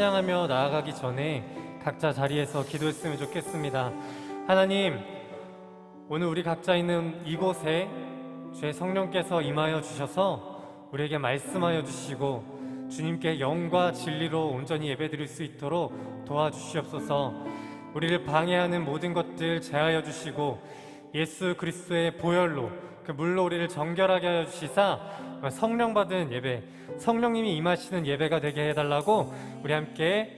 찬양하며 나아가기 전에 각자 자리에서 기도했으면 좋겠습니다. 하나님, 오늘 우리 각자 있는 이곳에 주의 성령께서 임하여 주셔서 우리에게 말씀하여 주시고 주님께 영과 진리로 온전히 예배드릴 수 있도록 도와주시옵소서. 우리를 방해하는 모든 것들 제하여 주시고 예수 그리스도의 보혈로 그 물로 우리를 정결하게 하여 주시사 성령 받은 예배, 성령님이 임하시는 예배가 되게 해달라고 우리 함께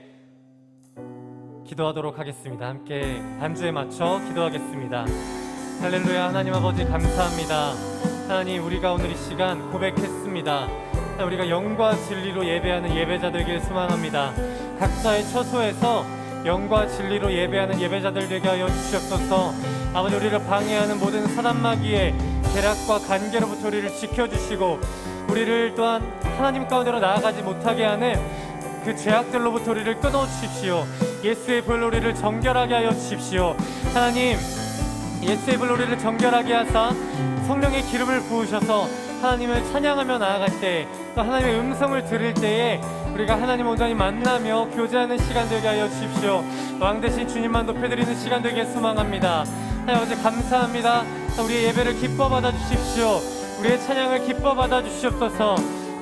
기도하도록 하겠습니다. 함께 반주에 맞춰 기도하겠습니다. 할렐루야 하나님 아버지 감사합니다. 하나님 우리가 오늘 이 시간 고백했습니다. 우리가 영과 진리로 예배하는 예배자 되길 소망합니다. 각자의 처소에서 영과 진리로 예배하는 예배자들 되게 하여 주시옵소서. 아버지 우리를 방해하는 모든 사단마귀의 계략과 간계로부터 우리를 지켜주시고 우리를 또한 하나님 가운데로 나아가지 못하게 하는 그 죄악들로부터 우리를 끊어 주십시오. 예수의 불로 우리를 정결하게 하여 주십시오. 하나님 예수의 불로 우리를 정결하게 하사 성령의 기름을 부으셔서 하나님을 찬양하며 나아갈 때 또 하나님의 음성을 들을 때에 우리가 하나님 온전히 만나며 교제하는 시간 되게 하여 주십시오. 왕 대신 주님만 높여드리는 시간 되게 소망합니다. 하나님 아버지 감사합니다. 우리의 예배를 기뻐 받아 주십시오. 우리의 찬양을 기뻐 받아 주시옵소서.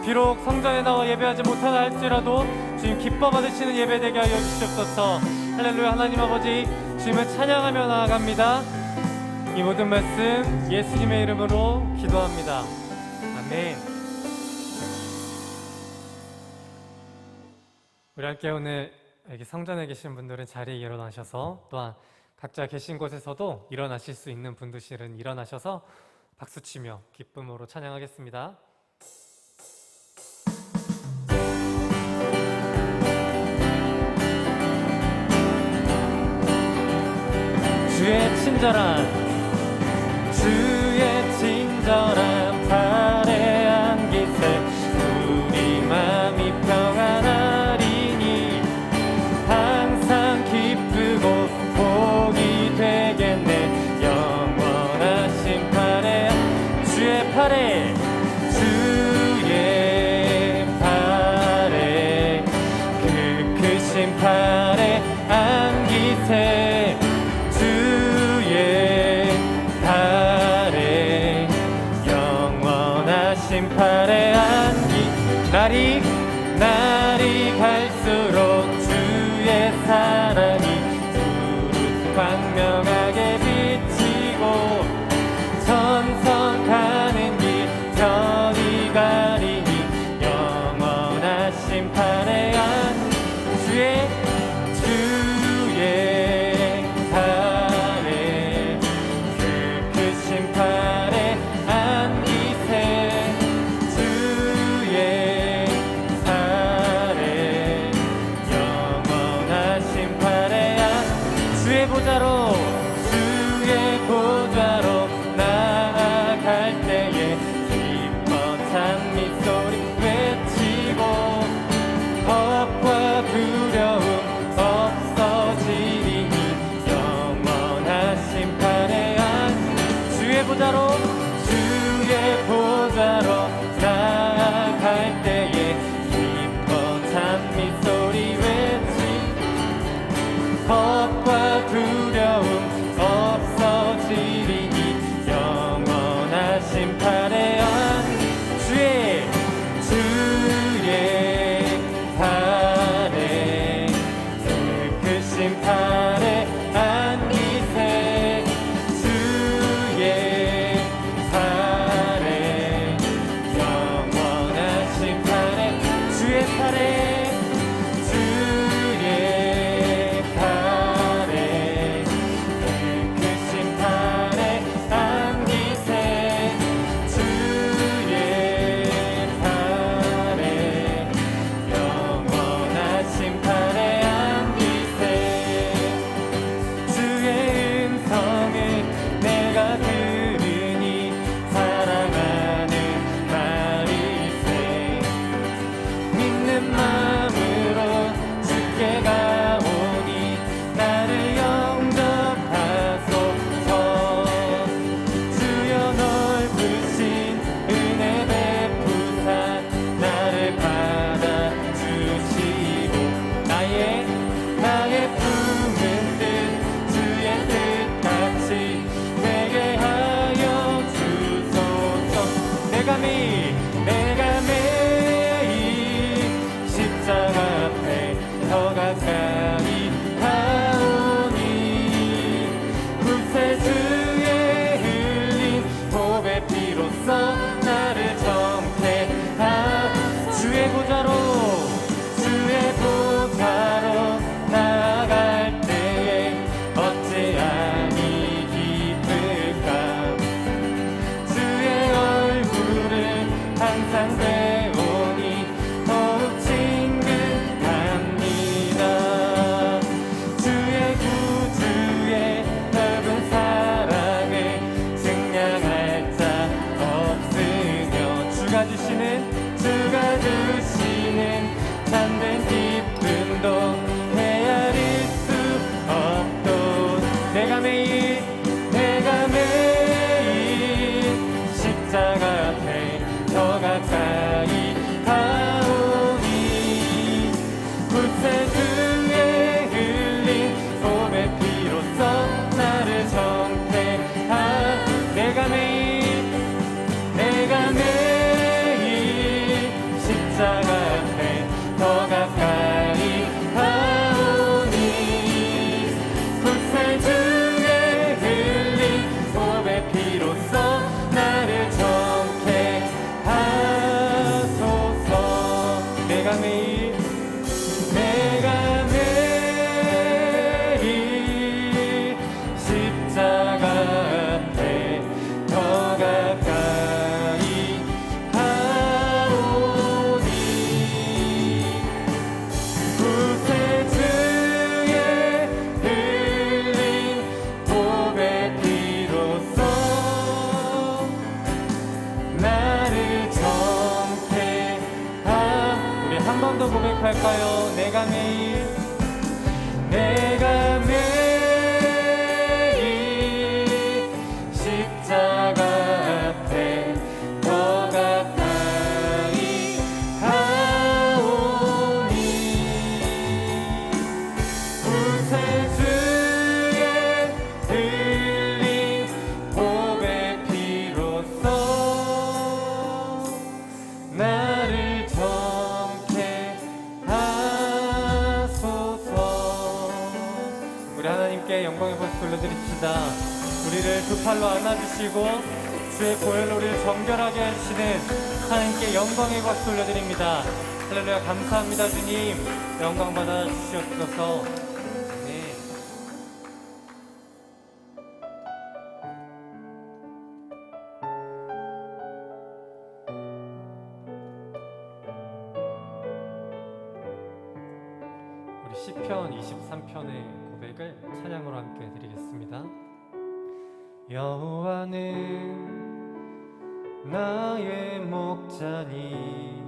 비록 성전에 나와 예배하지 못하다 할지라도 주님 기뻐 받으시는 예배 되게 하여 주시옵소서. 할렐루야 하나님 아버지 주님을 찬양하며 나아갑니다. 이 모든 말씀 예수님의 이름으로 기도합니다. 아멘. 우리 함께 오늘 여기 성전에 계신 분들은 자리에 일어나셔서 또한 각자 계신 곳에서도 일어나실 수 있는 분들은 일어나셔서 박수치며 기쁨으로 찬양하겠습니다. 주의 친절한 더 고백할까요? 내가 매일 내가 매일 박수 돌려드립시다. 우리를 두 팔로 안아주시고 주의 보혈로 우리를 정결하게 하시는 하나님께 영광의 박수 돌려드립니다. 할렐루야 감사합니다 주님. 영광 받아 주시옵소서. 네. 우리 시편 23편의 고백을 찬양으로 함께 드리겠습니다. 여호와는 나의 목자니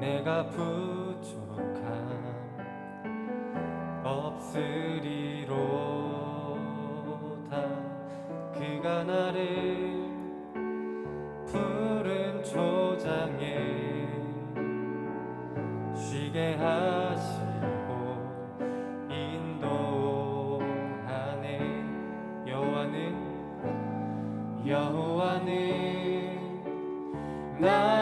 내가 부족함 없으리 나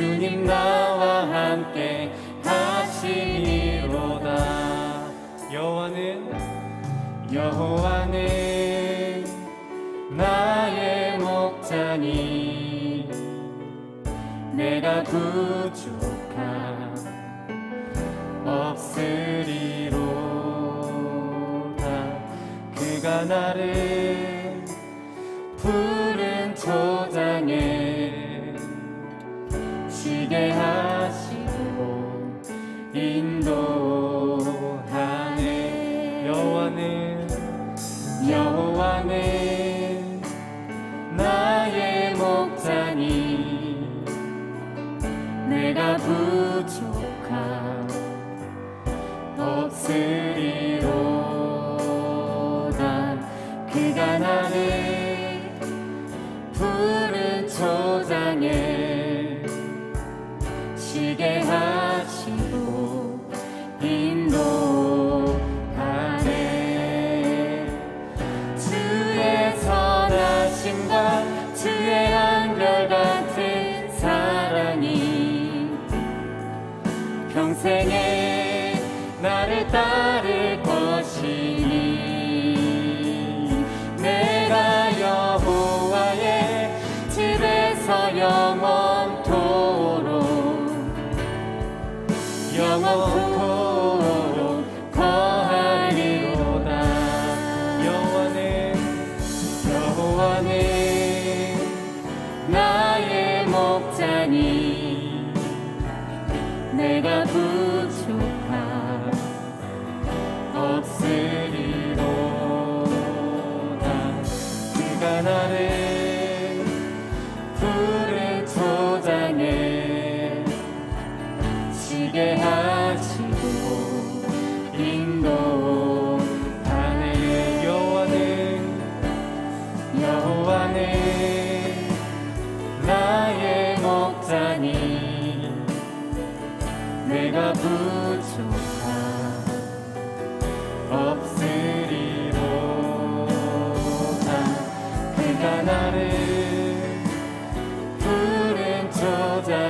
주님 나와 함께 하시니로다. 여호와는 여호와는 나의 목자니. 내가 부족함 없으리로다. 그가 나를 없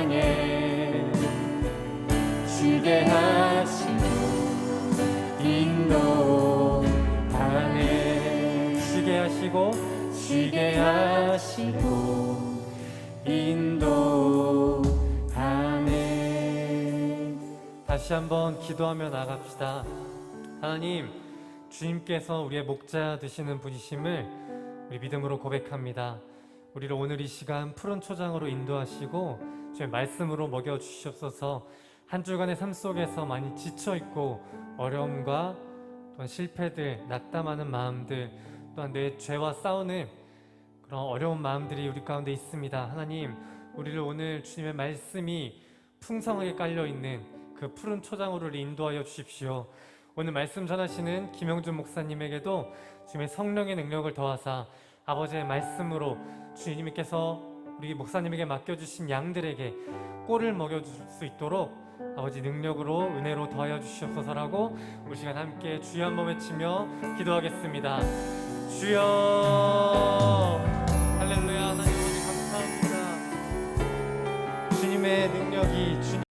초장에 쉬게 하시고 인도하네 쉬게 하시고 쉬게 하시고 인도하네 다시 한번 기도하며 나갑시다. 하나님, 주님께서 우리의 목자 되시는 분이심을 우리 믿음으로 고백합니다. 우리를 오늘 이 시간 푸른 초장으로 인도하시고 주의 말씀으로 먹여 주시옵소서. 한 주간의 삶 속에서 많이 지쳐 있고 어려움과 또한 실패들, 낙담하는 마음들, 또한 내 죄와 싸우는 그런 어려운 마음들이 우리 가운데 있습니다. 하나님, 우리를 오늘 주님의 말씀이 풍성하게 깔려 있는 그 푸른 초장으로 인도하여 주십시오. 오늘 말씀 전하시는 김영준 목사님에게도 주님의 성령의 능력을 더하사 아버지의 말씀으로 주님께서 우리 목사님에게 맡겨주신 양들에게 꼴을 먹여줄 수 있도록 아버지 능력으로 은혜로 더하여 주시옵소서라고 우리 시간 함께 주여 한번 외치며 기도하겠습니다. 주여 할렐루야 하나님 아버지 감사합니다. 주님의 능력이 주님